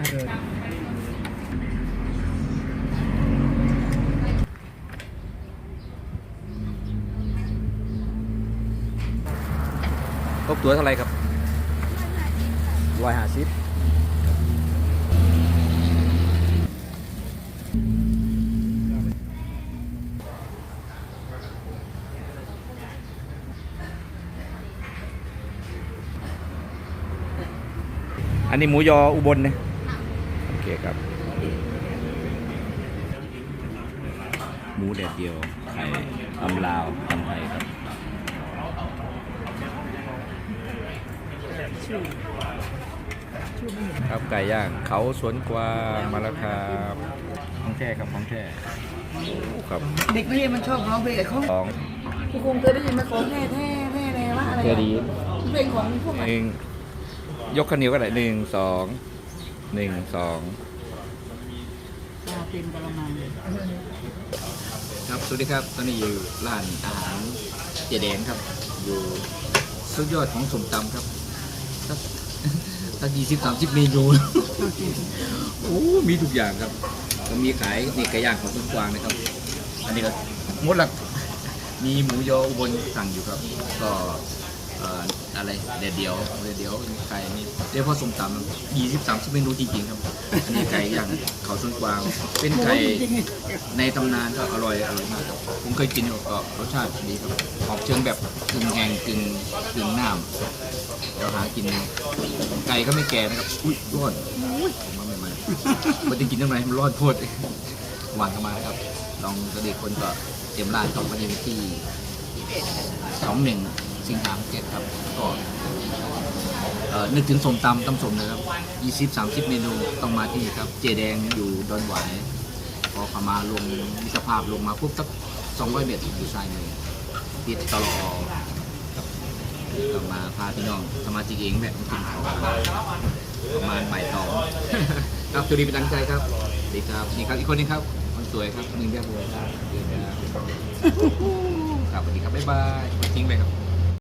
อร่อยครบตัวเท่าไรครับร้อยห้าสิบอันนี้หมูยออุบลเนะโอ เคครับ หมูแดดเดียว ไข่ตำลาวตำไทยครับครับไก่ย่างเขาสวนกวางมาแล้วครับของแท้ครับของแท้โอ้ครับเด็กนักเรียนมันชอบร้องเพลงไอ้ของสองครูคงเคยได้ยินไหมของแท้แท้แท้แท้ว่าอะไรเจอะดีเพลงของพวกหนึ่งยกข้าวเหนียวก็ได้หนึ่งสอง หนึ่งสองเป็นกะละมังครับ สวัสดีครับ ตอนนี้อยู่ร้านอาหารเจแดงครับ อยู่สุดยอดของสมตำครับสักสักยี่สิบสามสิบเมนูโอ้มีทุกอย่างครับ ก็มีขายนี่ไก่ย่างของต้นกวางนะครับ อันนี้ก็มดหละมีหมูยออุบลสั่งอยู่ครับ ก็ อะไรเดี๋ยวเดียวเดี๋ยวเดียวไก่นี่เรียกว่าส้มตำยี่สิบสามสิบเมนูจริงๆครับอันนี้ไก่อย่างเขาต้นกวางเป็นไก่ในตำนานก็อร่อยอร่อยมากครับผมเคยกินก็รสชาติดีครับออกเชิงแบบกึ่งแห้งกึ่งกึ่งน้ำเดี๋ยวหากินไก่ก็ไม่แก่นะครับอุ้ยร้อนผมว่าไม่ไมมันจะกินยังไงมันร้อนโพดหวานเข้ามาครับลองกระเด็กคนก็เตรียมร้านของวันนี้ที่สองหนึ่ง สิงหาเจ็ดครับก็เอ่อนึกถึงสมตำตำสมนะครับยี่สิบสามสิบเมนูต้องมาที่นี่ครับ เจแดงอยู่ดอนหวายพอเขามาลงมิตรภาพลงมาปุ๊บสักสองร้อยเมตรอยู่ซ้ายมือติดตลอครับก็มาพาพี่น้องสมาชิกเองแบบกินเขาวประมาณบ่ายสองครับตัวนี้เป็นตั้งใจครับดีครับนี่ครับอีกคนนึงครับคนสวยครับหนึ่งแยกบัวครับดี๋ยวจะครับสวัสดีครับบ๊ายบายทิ้งไปครับ